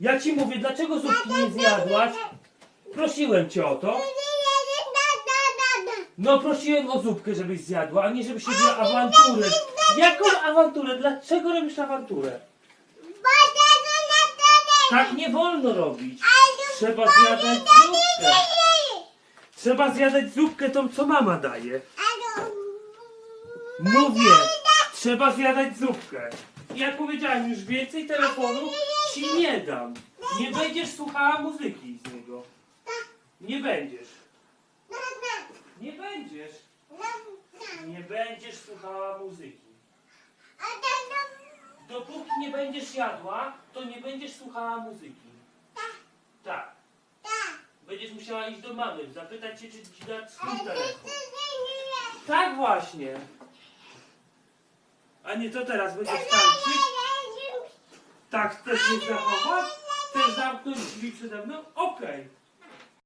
Ja ci mówię, dlaczego zupki nie zjadłaś? Prosiłem cię o to. No prosiłem o zupkę, żebyś zjadła, a nie żebyś robiła awanturę. Jaką awanturę? Dlaczego robisz awanturę? Tak nie wolno robić. Trzeba zjadać zupkę. Trzeba zjadać zupkę tą, co mama daje. Mówię, trzeba zjadać zupkę. I jak powiedziałem, już więcej telefonu ci nie dam. Nie będziesz słuchała muzyki z niego. Nie będziesz. Nie będziesz. Nie będziesz słuchała muzyki. Dopóki nie będziesz jadła, to nie będziesz słuchała muzyki. Tak. Będziesz musiała iść do mamy, zapytać się, czy ci dać swój telefon. Tak właśnie. A nie to teraz będziesz tańczyć? Tak, chcesz mnie zachować? Chcesz zamknąć drzwi przede mną? Okej.